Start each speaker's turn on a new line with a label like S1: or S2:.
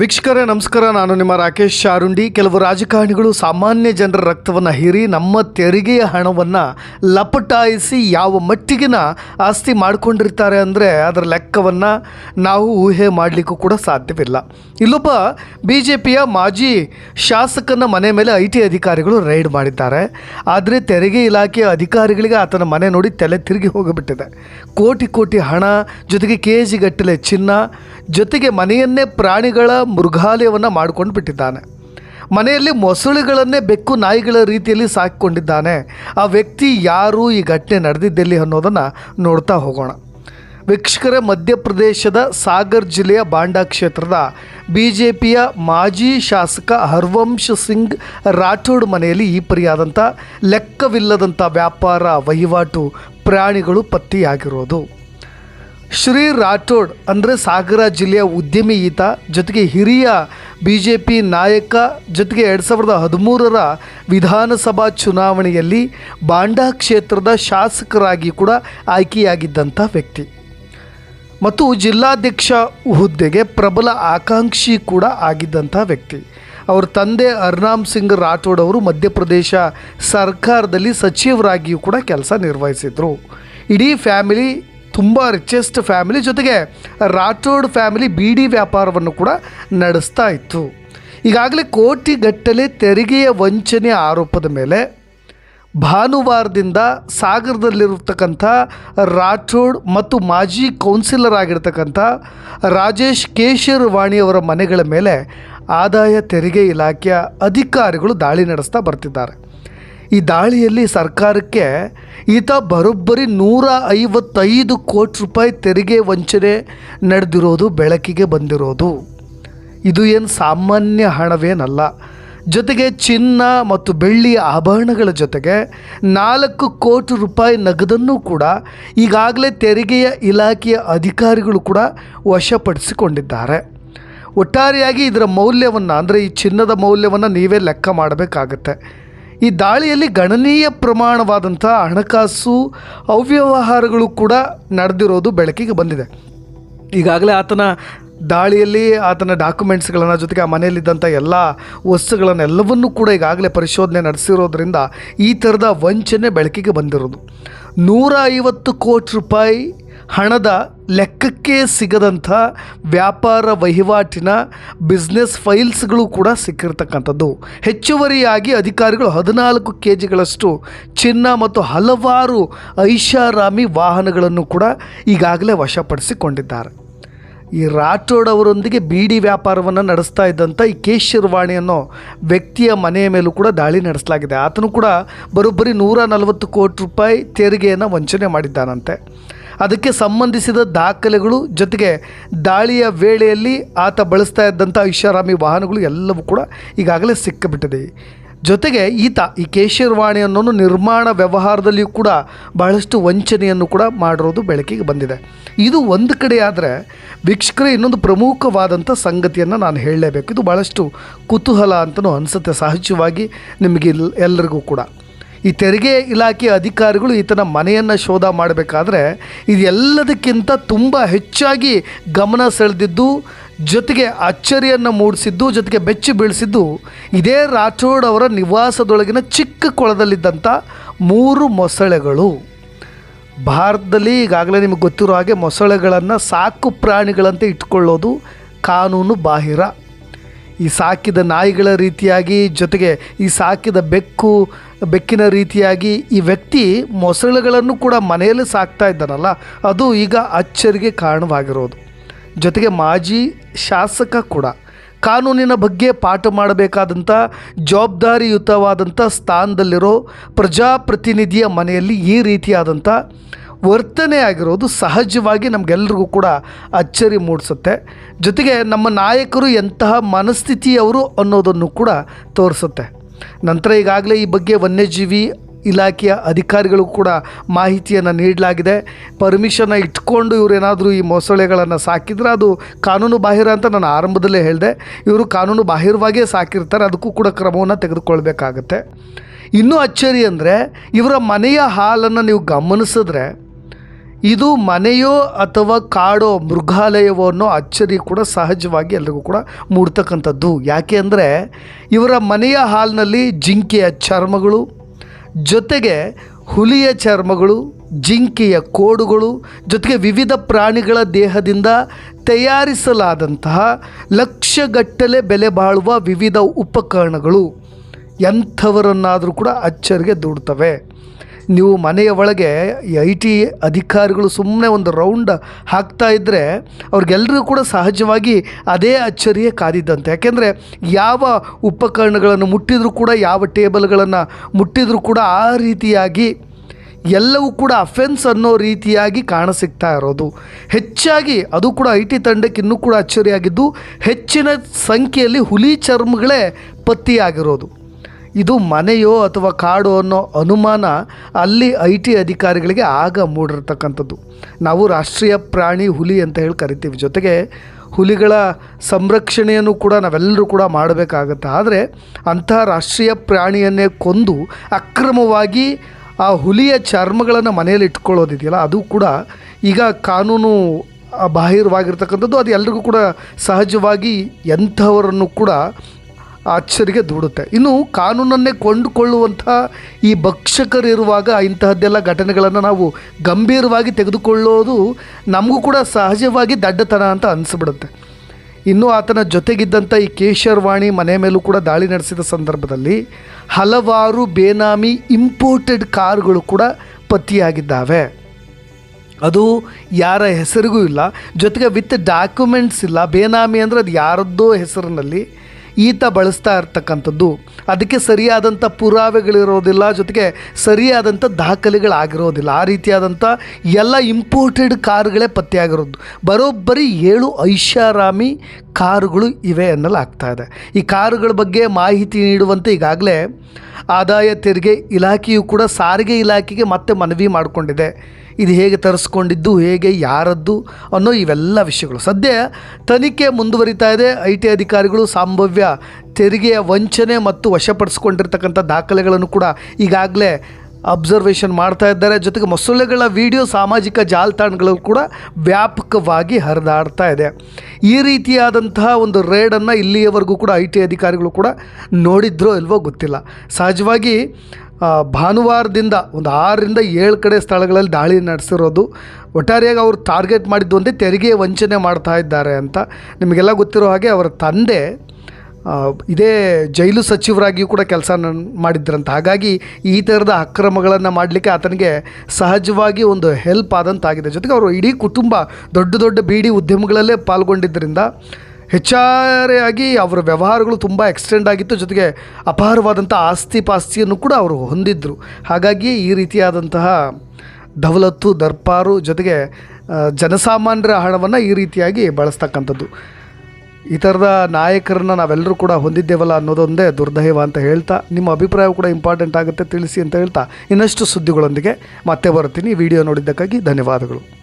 S1: ವೀಕ್ಷಕರೇ, ನಮಸ್ಕಾರ. ನಾನು ನಿಮ್ಮ ರಾಕೇಶ್ ಶಾರುಂಡಿ. ಕೆಲವು ರಾಜಕಾರಣಿಗಳು ಸಾಮಾನ್ಯ ಜನರ ರಕ್ತವನ್ನು ಹೀರಿ ನಮ್ಮ ತೆರಿಗೆಯ ಹಣವನ್ನು ಲಪಟಾಯಿಸಿ ಯಾವ ಮಟ್ಟಿಗಿನ ಆಸ್ತಿ ಮಾಡಿಕೊಂಡಿರ್ತಾರೆ ಅಂದರೆ ಅದರ ಲೆಕ್ಕವನ್ನು ನಾವು ಊಹೆ ಮಾಡಲಿಕ್ಕೂ ಕೂಡ ಸಾಧ್ಯವಿಲ್ಲ. ಇಲ್ಲೊಬ್ಬ ಬಿ ಜೆ ಪಿಯ ಮಾಜಿ ಶಾಸಕನ ಮನೆ ಮೇಲೆ ಐ ಟಿ ಅಧಿಕಾರಿಗಳು ರೈಡ್ ಮಾಡಿದ್ದಾರೆ. ಆದರೆ ತೆರಿಗೆ ಇಲಾಖೆಯ ಅಧಿಕಾರಿಗಳಿಗೆ ಆತನ ಮನೆ ನೋಡಿ ತಲೆ ತಿರುಗಿ ಹೋಗಿಬಿಟ್ಟಿದೆ. ಕೋಟಿ ಕೋಟಿ ಹಣ, ಜೊತೆಗೆ ಕೆ ಜಿಗಟ್ಟಲೆ ಚಿನ್ನ, ಜೊತೆಗೆ ಮನೆಯನ್ನೇ ಪ್ರಾಣಿಗಳ ಮೃಗಾಲಯವನ್ನು ಮಾಡಿಕೊಂಡು ಬಿಟ್ಟಿದ್ದಾನೆ. ಮನೆಯಲ್ಲಿ ಮೊಸಳೆಗಳನ್ನೇ ಬೆಕ್ಕು ನಾಯಿಗಳ ರೀತಿಯಲ್ಲಿ ಸಾಕಿಕೊಂಡಿದ್ದಾನೆ. ಆ ವ್ಯಕ್ತಿ ಯಾರು ಈ ಘಟನೆ ನಡೆದಿದ್ದೆಲ್ಲಿ ಅನ್ನೋದನ್ನು ನೋಡ್ತಾ ಹೋಗೋಣ. ವೀಕ್ಷಕರೇ, ಮಧ್ಯಪ್ರದೇಶದ ಸಾಗರ್ ಜಿಲ್ಲೆಯ ಬಾಂಡಾ ಕ್ಷೇತ್ರದ ಬಿ ಜೆ ಪಿಯ ಮಾಜಿ ಶಾಸಕ ಹರ್ವಂಶ್ ಸಿಂಗ್ ರಾಠೋಡ್ ಮನೆಯಲ್ಲಿ ಈ ಪರಿಯಾದಂಥ ಲೆಕ್ಕವಿಲ್ಲದಂಥ ವ್ಯಾಪಾರ ವಹಿವಾಟು ಪ್ರಾಣಿಗಳು ಪತ್ತೆಯಾಗಿರೋದು. ಶ್ರೀ ರಾಠೋಡ್ ಅಂದರೆ ಸಾಗರ ಜಿಲ್ಲೆಯ ಉದ್ಯಮಿ ಈತ, ಜೊತೆಗೆ ಹಿರಿಯ ಬಿ ಜೆ ಪಿ ನಾಯಕ, ಜೊತೆಗೆ ಎರಡು ಸಾವಿರದ ಹದಿಮೂರರ ವಿಧಾನಸಭಾ ಚುನಾವಣೆಯಲ್ಲಿ ಬಾಂಡಾ ಕ್ಷೇತ್ರದ ಶಾಸಕರಾಗಿ ಕೂಡ ಆಯ್ಕೆಯಾಗಿದ್ದಂಥ ವ್ಯಕ್ತಿ. ಮತ್ತು ಜಿಲ್ಲಾಧ್ಯಕ್ಷ ಹುದ್ದೆಗೆ ಪ್ರಬಲ ಆಕಾಂಕ್ಷಿ ಕೂಡ ಆಗಿದ್ದಂಥ ವ್ಯಕ್ತಿ. ಅವರ ತಂದೆ ಅರ್ನಾಮ್ ಸಿಂಗ್ ರಾಠೋಡ್ ಅವರು ಮಧ್ಯಪ್ರದೇಶ ಸರ್ಕಾರದಲ್ಲಿ ಸಚಿವರಾಗಿಯೂ ಕೂಡ ಕೆಲಸ ನಿರ್ವಹಿಸಿದರು. ಇಡೀ ಫ್ಯಾಮಿಲಿ ತುಂಬ ರಿಚೆಸ್ಟ್ ಫ್ಯಾಮಿಲಿ ಜೊತೆಗೆ ರಾಠೋಡ್ ಫ್ಯಾಮಿಲಿ ಬೀಡಿ ವ್ಯಾಪಾರವನ್ನು ಕೂಡ ನಡೆಸ್ತಾ ಇತ್ತು. ಈಗಾಗಲೇ ಕೋಟಿಗಟ್ಟಲೆ ತೆರಿಗೆಯ ವಂಚನೆ ಆರೋಪದ ಮೇಲೆ ಭಾನುವಾರದಿಂದ ಸಾಗರದಲ್ಲಿರತಕ್ಕಂಥ ರಾಠೋಡ್ ಮತ್ತು ಮಾಜಿ ಕೌನ್ಸಿಲರ್ ಆಗಿರ್ತಕ್ಕಂಥ ರಾಜೇಶ್ ಕೇಶರವಾಣಿ ಅವರ ಮನೆಗಳ ಮೇಲೆ ಆದಾಯ ತೆರಿಗೆ ಇಲಾಖೆಯ ಅಧಿಕಾರಿಗಳು ದಾಳಿ ನಡೆಸ್ತಾ ಬರ್ತಿದ್ದಾರೆ. ಈ ದಾಳಿಯಲ್ಲಿ ಸರ್ಕಾರಕ್ಕೆ ಈತ ಬರೋಬ್ಬರಿ ನೂರ ಐವತ್ತೈದು ಕೋಟಿ ರೂಪಾಯಿ ತೆರಿಗೆ ವಂಚನೆ ನಡೆದಿರೋದು ಬೆಳಕಿಗೆ ಬಂದಿರೋದು. ಇದು ಏನು ಸಾಮಾನ್ಯ ಹಣವೇನಲ್ಲ. ಜೊತೆಗೆ ಚಿನ್ನ ಮತ್ತು ಬೆಳ್ಳಿಯ ಆಭರಣಗಳ ಜೊತೆಗೆ ನಾಲ್ಕು ಕೋಟಿ ರೂಪಾಯಿ ನಗದನ್ನು ಕೂಡ ಈಗಾಗಲೇ ತೆರಿಗೆಯ ಇಲಾಖೆಯ ಅಧಿಕಾರಿಗಳು ಕೂಡ ವಶಪಡಿಸಿಕೊಂಡಿದ್ದಾರೆ. ಒಟ್ಟಾರೆಯಾಗಿ ಇದರ ಮೌಲ್ಯವನ್ನು ಅಂದರೆ ಈ ಚಿನ್ನದ ಮೌಲ್ಯವನ್ನು ನೀವೇ ಲೆಕ್ಕ ಮಾಡಬೇಕಾಗತ್ತೆ. ಈ ದಾಳಿಯಲ್ಲಿ ಗಣನೀಯ ಪ್ರಮಾಣವಾದಂಥ ಹಣಕಾಸು ಅವ್ಯವಹಾರಗಳು ಕೂಡ ನಡೆದಿರೋದು ಬೆಳಕಿಗೆ ಬಂದಿದೆ. ಈಗಾಗಲೇ ಆತನ ದಾಳಿಯಲ್ಲಿ ಆತನ ಡಾಕ್ಯುಮೆಂಟ್ಸ್ಗಳನ್ನು ಜೊತೆಗೆ ಆ ಮನೆಯಲ್ಲಿದ್ದಂಥ ಎಲ್ಲ ವಸ್ತುಗಳನ್ನೆಲ್ಲವನ್ನೂ ಕೂಡ ಈಗಾಗಲೇ ಪರಿಶೋಧನೆ ನಡೆಸಿರೋದ್ರಿಂದ ಈ ಥರದ ವಂಚನೆ ಬೆಳಕಿಗೆ ಬಂದಿರೋದು. ನೂರ ಐವತ್ತು ಕೋಟಿ ರೂಪಾಯಿ ಹಣದ ಲೆಕ್ಕಕ್ಕೆ ಸಿಗದಂಥ ವ್ಯಾಪಾರ ವಹಿವಾಟಿನ ಬಿಸ್ನೆಸ್ ಫೈಲ್ಸ್ಗಳು ಕೂಡ ಸಿಕ್ಕಿರ್ತಕ್ಕಂಥದ್ದು. ಹೆಚ್ಚುವರಿಯಾಗಿ ಅಧಿಕಾರಿಗಳು ಹದಿನಾಲ್ಕು ಕೆ ಜಿಗಳಷ್ಟು ಚಿನ್ನ ಮತ್ತು ಹಲವಾರು ಐಷಾರಾಮಿ ವಾಹನಗಳನ್ನು ಕೂಡ ಈಗಾಗಲೇ ವಶಪಡಿಸಿಕೊಂಡಿದ್ದಾರೆ. ಈ ರಾಠೋಡ್ ಅವರೊಂದಿಗೆ ಬೀಡಿ ವ್ಯಾಪಾರವನ್ನು ನಡೆಸ್ತಾ ಇದ್ದಂಥ ಈ ಕೇಶರ್ವಾಣಿ ಅನ್ನೋ ವ್ಯಕ್ತಿಯ ಮನೆಯ ಮೇಲೂ ಕೂಡ ದಾಳಿ ನಡೆಸಲಾಗಿದೆ. ಆತನು ಕೂಡ ಬರೋಬ್ಬರಿ ನೂರ ನಲವತ್ತು ಕೋಟಿ ರೂಪಾಯಿ ತೆರಿಗೆಯನ್ನು ವಂಚನೆ ಮಾಡಿದ್ದಾನಂತೆ. ಅದಕ್ಕೆ ಸಂಬಂಧಿಸಿದ ದಾಖಲೆಗಳು ಜೊತೆಗೆ ದಾಳಿಯ ವೇಳೆಯಲ್ಲಿ ಆತ ಬಳಸ್ತಾ ಇದ್ದಂಥ ಐಷಾರಾಮಿ ವಾಹನಗಳು ಎಲ್ಲವೂ ಕೂಡ ಈಗಾಗಲೇ ಸಿಕ್ಕಿಬಿಟ್ಟಿದೆ. ಜೊತೆಗೆ ಈತ ಈ ಕೇಶರ್ವಾಣಿ ಅನ್ನೋನು ನಿರ್ಮಾಣ ವ್ಯವಹಾರದಲ್ಲಿಯೂ ಕೂಡ ಬಹಳಷ್ಟು ವಂಚನೆಯನ್ನು ಕೂಡ ಮಾಡಿರೋದು ಬೆಳಕಿಗೆ ಬಂದಿದೆ. ಇದು ಒಂದು ಕಡೆ ಆದರೆ ವೀಕ್ಷಕರೇ ಇನ್ನೊಂದು ಪ್ರಮುಖವಾದಂಥ ಸಂಗತಿಯನ್ನು ನಾನು ಹೇಳಲೇಬೇಕು. ಇದು ಭಾಳಷ್ಟು ಕುತೂಹಲ ಅಂತಲೂ ಅನಿಸುತ್ತೆ ಸಹಜವಾಗಿ ನಿಮಗೆ ಎಲ್ಲರಿಗೂ ಕೂಡ. ಈ ತೆರಿಗೆ ಇಲಾಖೆ ಅಧಿಕಾರಿಗಳು ಈತನ ಮನೆಯನ್ನು ಶೋಧ ಮಾಡಬೇಕಾದ್ರೆ ಇದೆಲ್ಲದಕ್ಕಿಂತ ತುಂಬ ಹೆಚ್ಚಾಗಿ ಗಮನ ಸೆಳೆದಿದ್ದು, ಜೊತೆಗೆ ಅಚ್ಚರಿಯನ್ನು ಮೂಡಿಸಿದ್ದು, ಜೊತೆಗೆ ಬೆಚ್ಚಿ ಬೀಳಿಸಿದ್ದು ಇದೇ ರಾಠೋಡ್ ಅವರ ನಿವಾಸದೊಳಗಿನ ಚಿಕ್ಕ ಕೊಳದಲ್ಲಿದ್ದಂಥ ಮೂರು ಮೊಸಳೆಗಳು. ಭಾರತದಲ್ಲಿ ಈಗಾಗಲೇ ನಿಮಗೆ ಗೊತ್ತಿರೋ ಹಾಗೆ ಮೊಸಳೆಗಳನ್ನು ಸಾಕು ಪ್ರಾಣಿಗಳಂತೆ ಇಟ್ಕೊಳ್ಳೋದು ಕಾನೂನು ಬಾಹಿರ. ಈ ಸಾಕಿದ ನಾಯಿಗಳ ರೀತಿಯಾಗಿ ಜೊತೆಗೆ ಈ ಸಾಕಿದ ಬೆಕ್ಕು ಬೆಕ್ಕಿನ ರೀತಿಯಾಗಿ ಈ ವ್ಯಕ್ತಿ ಮೊಸಳೆಗಳನ್ನು ಕೂಡ ಮನೆಯಲ್ಲಿ ಸಾಕ್ತಾ ಇದ್ದಾನಲ್ಲ, ಅದು ಈಗ ಅಚ್ಚರಿಗೆ ಕಾರಣವಾಗಿರೋದು. ಜೊತೆಗೆ ಮಾಜಿ ಶಾಸಕ ಕೂಡ ಕಾನೂನಿನ ಬಗ್ಗೆ ಪಾಠ ಮಾಡಬೇಕಾದಂಥ ಜವಾಬ್ದಾರಿಯುತವಾದಂಥ ಸ್ಥಾನದಲ್ಲಿರೋ ಪ್ರಜಾಪ್ರತಿನಿಧಿಯ ಮನೆಯಲ್ಲಿ ಈ ರೀತಿಯಾದಂಥ ವರ್ತನೆ ಆಗಿರೋದು ಸಹಜವಾಗಿ ನಮಗೆಲ್ರಿಗೂ ಕೂಡ ಅಚ್ಚರಿ ಮೂಡಿಸುತ್ತೆ. ಜೊತೆಗೆ ನಮ್ಮ ನಾಯಕರು ಎಂತಹ ಮನಸ್ಥಿತಿಯವರು ಅನ್ನೋದನ್ನು ಕೂಡ ತೋರಿಸುತ್ತೆ. ನಂತರ ಈಗಾಗಲೇ ಈ ಬಗ್ಗೆ ವನ್ಯಜೀವಿ ಇಲಾಖೆಯ ಅಧಿಕಾರಿಗಳು ಕೂಡ ಮಾಹಿತಿಯನ್ನು ನೀಡಲಾಗಿದೆ. ಪರ್ಮಿಷನ್ನ ಇಟ್ಕೊಂಡು ಇವರೇನಾದರೂ ಈ ಮೊಸಳೆಗಳನ್ನು ಸಾಕಿದ್ರೆ ಅದು ಕಾನೂನು ಬಾಹಿರ ಅಂತ ನಾನು ಆರಂಭದಲ್ಲೇ ಹೇಳಿದೆ. ಇವರು ಕಾನೂನು ಬಾಹಿರವಾಗಿಯೇ ಸಾಕಿರ್ತಾರೆ, ಅದಕ್ಕೂ ಕೂಡ ಕ್ರಮವನ್ನು ತೆಗೆದುಕೊಳ್ಬೇಕಾಗತ್ತೆ. ಇನ್ನೂ ಅಚ್ಚರಿ ಅಂದರೆ, ಇವರ ಮನೆಯ ಹಾಲನ್ನು ನೀವು ಗಮನಿಸಿದ್ರೆ ಇದು ಮನೆಯೋ ಅಥವಾ ಕಾಡೋ ಮೃಗಾಲಯವೋ ಅನ್ನೋ ಅಚ್ಚರಿ ಕೂಡ ಸಹಜವಾಗಿ ಎಲ್ರಿಗೂ ಕೂಡ ಮೂಡ್ತಕ್ಕಂಥದ್ದು. ಯಾಕೆ ಅಂದರೆ ಇವರ ಮನೆಯ ಹಾಲ್ನಲ್ಲಿ ಜಿಂಕೆಯ ಚರ್ಮಗಳು, ಜೊತೆಗೆ ಹುಲಿಯ ಚರ್ಮಗಳು, ಜಿಂಕೆಯ ಕೋಡುಗಳು, ಜೊತೆಗೆ ವಿವಿಧ ಪ್ರಾಣಿಗಳ ದೇಹದಿಂದ ತಯಾರಿಸಲಾದಂತಹ ಲಕ್ಷಗಟ್ಟಲೆ ಬೆಲೆ ಬಾಳುವ ವಿವಿಧ ಉಪಕರಣಗಳು ಎಂಥವರನ್ನಾದರೂ ಕೂಡ ಅಚ್ಚರಿಗೆ ದೂಡ್ತವೆ. ನೀವು ಮನೆಯ ಒಳಗೆ ಐ ಟಿ ಅಧಿಕಾರಿಗಳು ಸುಮ್ಮನೆ ಒಂದು ರೌಂಡ್ ಹಾಕ್ತಾ ಇದ್ದರೆ ಅವ್ರಿಗೆಲ್ಲರೂ ಕೂಡ ಸಹಜವಾಗಿ ಅದೇ ಅಚ್ಚರಿಯೇ ಕಾದಿದ್ದಂತೆ. ಯಾಕೆಂದರೆ ಯಾವ ಉಪಕರಣಗಳನ್ನು ಮುಟ್ಟಿದರೂ ಕೂಡ, ಯಾವ ಟೇಬಲ್ಗಳನ್ನು ಮುಟ್ಟಿದರೂ ಕೂಡ ಆ ರೀತಿಯಾಗಿ ಎಲ್ಲವೂ ಕೂಡ ಅಫೆನ್ಸ್ ಅನ್ನೋ ರೀತಿಯಾಗಿ ಕಾಣಸಿಗ್ತಾ ಇರೋದು. ಹೆಚ್ಚಾಗಿ ಅದು ಕೂಡ ಐ ಟಿ ತಂಡಕ್ಕೆ ಇನ್ನೂ ಕೂಡ ಅಚ್ಚರಿಯಾಗಿದ್ದು ಹೆಚ್ಚಿನ ಸಂಖ್ಯೆಯಲ್ಲಿ ಹುಲಿ ಚರ್ಮಗಳೇ ಪತ್ತೆಯಾಗಿರೋದು. ಇದು ಮನೆಯೋ ಅಥವಾ ಕಾಡೋ ಅನ್ನೋ ಅನುಮಾನ ಅಲ್ಲಿ ಐ ಟಿ ಅಧಿಕಾರಿಗಳಿಗೆ ಆಗ ಮೂಡಿರ್ತಕ್ಕಂಥದ್ದು. ನಾವು ರಾಷ್ಟ್ರೀಯ ಪ್ರಾಣಿ ಹುಲಿ ಅಂತ ಹೇಳಿ ಕರಿತೀವಿ. ಜೊತೆಗೆ ಹುಲಿಗಳ ಸಂರಕ್ಷಣೆಯನ್ನು ಕೂಡ ನಾವೆಲ್ಲರೂ ಕೂಡ ಮಾಡಬೇಕಾಗತ್ತೆ. ಆದರೆ ಅಂತಹ ರಾಷ್ಟ್ರೀಯ ಪ್ರಾಣಿಯನ್ನೇ ಕೊಂದು ಅಕ್ರಮವಾಗಿ ಆ ಹುಲಿಯ ಚರ್ಮಗಳನ್ನು ಮನೆಯಲ್ಲಿ ಇಟ್ಕೊಳ್ಳೋದಿದೆಯಲ್ಲ ಅದು ಕೂಡ ಈಗ ಕಾನೂನು ಬಾಹಿರವಾಗಿರ್ತಕ್ಕಂಥದ್ದು. ಅದು ಎಲ್ರಿಗೂ ಕೂಡ ಸಹಜವಾಗಿ ಎಂಥವರನ್ನು ಕೂಡ ಅಚ್ಚರಿಗೆ ದೂಡುತ್ತೆ. ಇನ್ನು ಕಾನೂನನ್ನೇ ಕೊಂಡುಕೊಳ್ಳುವಂಥ ಈ ಭಕ್ಷಕರಿರುವಾಗ ಇಂತಹದ್ದೆಲ್ಲ ಘಟನೆಗಳನ್ನು ನಾವು ಗಂಭೀರವಾಗಿ ತೆಗೆದುಕೊಳ್ಳೋದು ನಮಗೂ ಕೂಡ ಸಹಜವಾಗಿ ದಡ್ಡತನ ಅಂತ ಅನಿಸ್ಬಿಡುತ್ತೆ. ಇನ್ನು ಆತನ ಜೊತೆಗಿದ್ದಂಥ ಈ ಕೇಶರ್ವಾಣಿ ಮನೆ ಮೇಲೂ ಕೂಡ ದಾಳಿ ನಡೆಸಿದ ಸಂದರ್ಭದಲ್ಲಿ ಹಲವಾರು ಬೇನಾಮಿ ಇಂಪೋರ್ಟೆಡ್ ಕಾರ್ಗಳು ಕೂಡ ಪತ್ತೆಯಾಗಿದ್ದಾವೆ. ಅದು ಯಾರ ಹೆಸರಿಗೂ ಇಲ್ಲ. ಜೊತೆಗೆ ವಿತ್ ಡಾಕ್ಯುಮೆಂಟ್ಸ್ ಇಲ್ಲ. ಬೇನಾಮಿ ಅಂದರೆ ಅದು ಯಾರದ್ದೋ ಹೆಸರಿನಲ್ಲಿ ಈತ ಬಳಸ್ತಾ ಇರ್ತಕ್ಕಂಥದ್ದು. ಅದಕ್ಕೆ ಸರಿಯಾದಂಥ ಪುರಾವೆಗಳಿರೋದಿಲ್ಲ, ಜೊತೆಗೆ ಸರಿಯಾದಂಥ ದಾಖಲೆಗಳಾಗಿರೋದಿಲ್ಲ. ಆ ರೀತಿಯಾದಂಥ ಎಲ್ಲ ಇಂಪೋರ್ಟೆಡ್ ಕಾರ್ಗಳೇ ಪತ್ತೆಯಾಗಿರೋದು. ಬರೋಬ್ಬರಿ ಏಳು ಐಷಾರಾಮಿ ಕಾರುಗಳು ಇವೆ ಎನ್ನಲಾಗ್ತಾ ಇದೆ. ಈ ಕಾರುಗಳ ಬಗ್ಗೆ ಮಾಹಿತಿ ನೀಡುವಂತೆ ಈಗಾಗಲೇ ಆದಾಯ ತೆರಿಗೆ ಇಲಾಖೆಯು ಕೂಡ ಸಾರಿಗೆ ಇಲಾಖೆಗೆ ಮತ್ತೆ ಮನವಿ ಮಾಡಿಕೊಂಡಿದೆ. ಇದು ಹೇಗೆ ತರಿಸ್ಕೊಂಡಿದ್ದು, ಹೇಗೆ, ಯಾರದ್ದು ಅನ್ನೋ ಇವೆಲ್ಲ ವಿಷಯಗಳು. ಸದ್ಯ ತನಿಖೆ ಮುಂದುವರಿತಾ ಇದೆ. ಐ ಟಿ ಅಧಿಕಾರಿಗಳು ಸಂಭವ್ಯ ತೆರಿಗೆಯ ವಂಚನೆ ಮತ್ತು ವಶಪಡಿಸ್ಕೊಂಡಿರ್ತಕ್ಕಂಥ ದಾಖಲೆಗಳನ್ನು ಕೂಡ ಈಗಾಗಲೇ ಅಬ್ಸರ್ವೇಷನ್ ಮಾಡ್ತಾ ಇದ್ದಾರೆ. ಜೊತೆಗೆ ಮೊಸಳೆಗಳ ವಿಡಿಯೋ ಸಾಮಾಜಿಕ ಜಾಲತಾಣಗಳು ಕೂಡ ವ್ಯಾಪಕವಾಗಿ ಹರಿದಾಡ್ತಾ ಇದೆ. ಈ ರೀತಿಯಾದಂತಹ ಒಂದು ರೇಡನ್ನು ಇಲ್ಲಿಯವರೆಗೂ ಕೂಡ ಐ ಟಿ ಅಧಿಕಾರಿಗಳು ಕೂಡ ನೋಡಿದ್ರೋ ಇಲ್ವೋ ಗೊತ್ತಿಲ್ಲ. ಸಹಜವಾಗಿ ಭಾನುವಾರದಿಂದ ಒಂದು ಆರರಿಂದ ಏಳು ಕಡೆ ಸ್ಥಳಗಳಲ್ಲಿ ದಾಳಿ ನಡೆಸಿರೋದು ಒಟ್ಟಾರೆಯಾಗಿ ಅವರು ಟಾರ್ಗೆಟ್ ಮಾಡಿದ್ದು ಒಂದೇ ತೆರಿಗೆ ವಂಚನೆ ಮಾಡ್ತಾ ಇದ್ದಾರೆ ಅಂತ ನಿಮಗೆಲ್ಲ ಗೊತ್ತಿರೋ ಹಾಗೆ ಅವರ ತಂದೆ ಇದೇ ಜೈಲು ಸಚಿವರಾಗಿಯೂ ಕೂಡ ಕೆಲಸ ಮಾಡಿದ್ರಂತ. ಹಾಗಾಗಿ ಈ ಥರದ ಅಕ್ರಮಗಳನ್ನು ಮಾಡಲಿಕ್ಕೆ ಆತನಿಗೆ ಸಹಜವಾಗಿ ಒಂದು ಹೆಲ್ಪ್ ಆದಂತಾಗಿದೆ. ಜೊತೆಗೆ ಅವರು ಇಡೀ ಕುಟುಂಬ ದೊಡ್ಡ ದೊಡ್ಡ ಬೀಡಿ ಉದ್ಯಮಗಳಲ್ಲೇ ಪಾಲ್ಗೊಂಡಿದ್ದರಿಂದ ಹೆಚ್ಚಾರೆಯಾಗಿ ಅವರ ವ್ಯವಹಾರಗಳು ತುಂಬ ಎಕ್ಸ್ಟೆಂಡ್ ಆಗಿತ್ತು. ಜೊತೆಗೆ ಅಪಾರವಾದಂಥ ಆಸ್ತಿ ಪಾಸ್ತಿಯನ್ನು ಕೂಡ ಅವರು ಹೊಂದಿದ್ದರು ಹಾಗಾಗಿ ಈ ರೀತಿಯಾದಂತಹ ದವಲತ್ತು ದರ್ಪಾರು ಜೊತೆಗೆ ಜನಸಾಮಾನ್ಯರ ಹಣವನ್ನು ಈ ರೀತಿಯಾಗಿ ಬಳಸ್ತಕ್ಕಂಥದ್ದು. ಈ ಥರದ ನಾಯಕರನ್ನ ನಾವೆಲ್ಲರೂ ಕೂಡ ಹೊಂದಿದ್ದೇವಲ್ಲ ಅನ್ನೋದೊಂದೇ ದುರ್ದೈವ ಅಂತ ಹೇಳ್ತಾ, ನಿಮ್ಮ ಅಭಿಪ್ರಾಯ ಕೂಡ ಇಂಪಾರ್ಟೆಂಟ್ ಆಗುತ್ತೆ ತಿಳಿಸಿ ಅಂತ ಹೇಳ್ತಾ, ಇನ್ನಷ್ಟು ಸುದ್ದಿಗಳೊಂದಿಗೆ ಮತ್ತೆ ಬರ್ತೀನಿ. ವಿಡಿಯೋ ನೋಡಿದ್ದಕ್ಕಾಗಿ ಧನ್ಯವಾದಗಳು.